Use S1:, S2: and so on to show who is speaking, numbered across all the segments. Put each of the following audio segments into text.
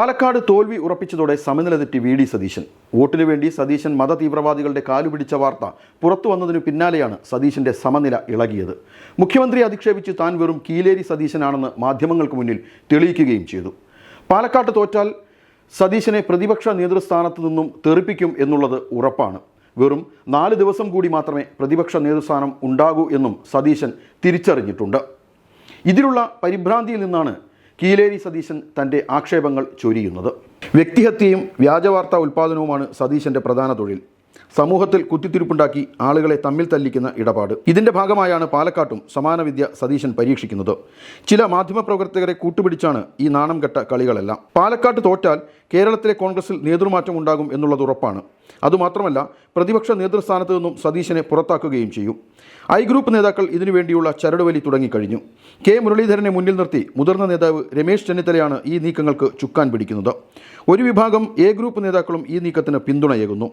S1: പാലക്കാട് തോൽവി ഉറപ്പിച്ചതോടെ സമനില തെറ്റി വി ഡി സതീശൻ. വോട്ടിനു വേണ്ടി സതീശൻ മതതീവ്രവാദികളുടെ കാലുപിടിച്ച വാർത്ത പുറത്തു വന്നതിനു പിന്നാലെയാണ് സതീശന്റെ സമനില ഇളകിയത്. മുഖ്യമന്ത്രി അധിക്ഷേപിച്ച് താൻ വെറും കീലേരി സതീശനാണെന്ന് മാധ്യമങ്ങൾക്ക് മുന്നിൽ തെളിയിക്കുകയും ചെയ്തു. പാലക്കാട്ട് തോറ്റാൽ സതീശനെ പ്രതിപക്ഷ നേതൃസ്ഥാനത്ത് നിന്നും തെറിപ്പിക്കും എന്നുള്ളത് ഉറപ്പാണ്. വെറും നാല് ദിവസം കൂടി മാത്രമേ പ്രതിപക്ഷ നേതൃസ്ഥാനം ഉണ്ടാകൂ എന്നും സതീശൻ തിരിച്ചറിഞ്ഞിട്ടുണ്ട്. ഇതിലുള്ള പരിഭ്രാന്തിയിൽ നിന്നാണ് കീലേരി സതീശൻ തന്റെ ആക്ഷേപങ്ങൾ ചൊരിയുന്നത്. വ്യക്തിഹത്യയും വ്യാജവാർത്താ ഉൽപാദനവുമാണ് സതീശന്റെ പ്രധാന തൊഴിൽ. സമൂഹത്തിൽ കുത്തിത്തിരിപ്പുണ്ടാക്കി ആളുകളെ തമ്മിൽ തല്ലിക്കുന്ന ഇടപാട്. ഇതിന്റെ ഭാഗമായാണ് പാലക്കാട്ടും സമാന വിദ്യ സതീശൻ പരീക്ഷിക്കുന്നത്. ചില മാധ്യമപ്രവർത്തകരെ കൂട്ടുപിടിച്ചാണ് ഈ നാണം കെട്ട കളികളെല്ലാം. പാലക്കാട്ട് തോറ്റാൽ കേരളത്തിലെ കോൺഗ്രസിൽ നേതൃമാറ്റം ഉണ്ടാകും എന്നുള്ളത് ഉറപ്പാണ്. അതുമാത്രമല്ല പ്രതിപക്ഷ നേതൃസ്ഥാനത്ത് നിന്നും സതീശനെ പുറത്താക്കുകയും ചെയ്യും. ഐ ഗ്രൂപ്പ് നേതാക്കൾ ഇതിനുവേണ്ടിയുള്ള ചരടുവലി തുടങ്ങിക്കഴിഞ്ഞു. കെ. മുരളീധരനെ മുന്നിൽ നിർത്തി മുതിർന്ന നേതാവ് രമേശ് ചെന്നിത്തലയാണ് ഈ നീക്കങ്ങൾക്ക് ചുക്കാൻ പിടിക്കുന്നത്. ഒരു വിഭാഗം എ ഗ്രൂപ്പ് നേതാക്കളും ഈ നീക്കത്തിന് പിന്തുണയേകുന്നു.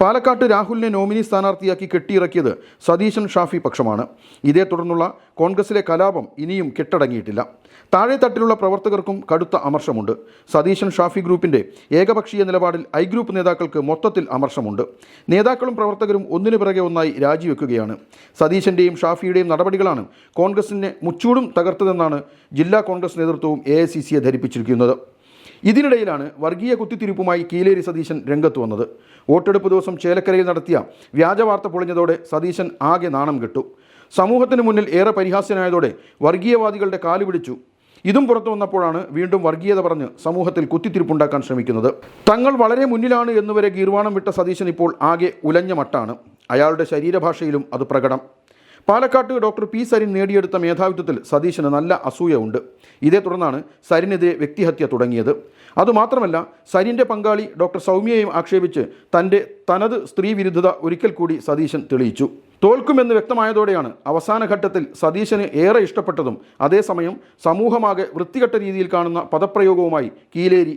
S1: പാലക്കാട്ട് രാഹുലിനെ നോമിനി സ്ഥാനാർത്ഥിയാക്കി കെട്ടിയിറക്കിയത് സതീശൻ ഷാഫി പക്ഷമാണ്. ഇതേ തുടർന്നുള്ള കോൺഗ്രസിലെ കലാപം ഇനിയും കെട്ടടങ്ങിയിട്ടില്ല. താഴെ തട്ടിലുള്ള പ്രവർത്തകർക്കും കടുത്ത അമർഷമുണ്ട്. സതീശൻ ഷാഫി ഗ്രൂപ്പിന്റെ ഏകപക്ഷീയ നിലപാടിൽ ഐ ഗ്രൂപ്പ് നേതാക്കൾക്ക് മൊത്തത്തിൽ അമർഷമുണ്ട്. നേതാക്കളും പ്രവർത്തകരും ഒന്നിനു പിറകെ ഒന്നായി രാജിവെക്കുകയാണ്. സതീശന്റെയും ഷാഫിയുടെയും നടപടികളാണ് കോൺഗ്രസിനെ മുച്ചൂടും തകർത്തതെന്നാണ് ജില്ലാ കോൺഗ്രസ് നേതൃത്വവും എ ഐ ധരിപ്പിച്ചിരിക്കുന്നത്. ഇതിനിടയിലാണ് വർഗീയ കുത്തിത്തിരിപ്പുമായി കീലേരി സതീശൻ രംഗത്ത് വന്നത്. വോട്ടെടുപ്പ് ദിവസം ചേലക്കരയിൽ നടത്തിയ വ്യാജവാർത്ത പൊളിഞ്ഞതോടെ സതീശൻ ആകെ നാണം കെട്ടു. സമൂഹത്തിന് മുന്നിൽ ഏറെ പരിഹാസ്യനായതോടെ വർഗീയവാദികളുടെ കാൽ പിടിച്ചു. ഇതും പുറത്തു വന്നപ്പോഴാണ് വീണ്ടും വർഗീയത പറഞ്ഞ് സമൂഹത്തിൽ കുത്തിത്തിരിപ്പുണ്ടാക്കാൻ ശ്രമിക്കുന്നത്. തങ്ങൾ വളരെ മുന്നിലാണ് എന്നുവരെ ഗീർവാണം വിട്ട സതീശൻ ഇപ്പോൾ ആകെ ഉലഞ്ഞ മട്ടാണ്. അയാളുടെ ശരീരഭാഷയിലും അത് പ്രകടം. പാലക്കാട്ട് ഡോക്ടർ പി. സരിൻ നേടിയെടുത്ത മേധാവിത്വത്തിൽ സതീശന് നല്ല അസൂയ ഉണ്ട്. ഇതേ തുടർന്നാണ് സരിനെതിരെ വ്യക്തിഹത്യ തുടങ്ങിയത്. അതുമാത്രമല്ല സരിന്റെ പങ്കാളി ഡോക്ടർ സൗമ്യയെയും ആക്ഷേപിച്ച് തന്റെ തനത് സ്ത്രീവിരുദ്ധത ഒരിക്കൽ കൂടി സതീശൻ തെളിയിച്ചു. തോൽക്കുമെന്ന് വ്യക്തമായതോടെയാണ് അവസാന ഘട്ടത്തിൽ സതീശന് ഏറെ ഇഷ്ടപ്പെട്ടതും. അതേസമയം സമൂഹമാകെ വൃത്തികെട്ട രീതിയിൽ കാണുന്ന പദപ്രയോഗവുമായി കീലേരി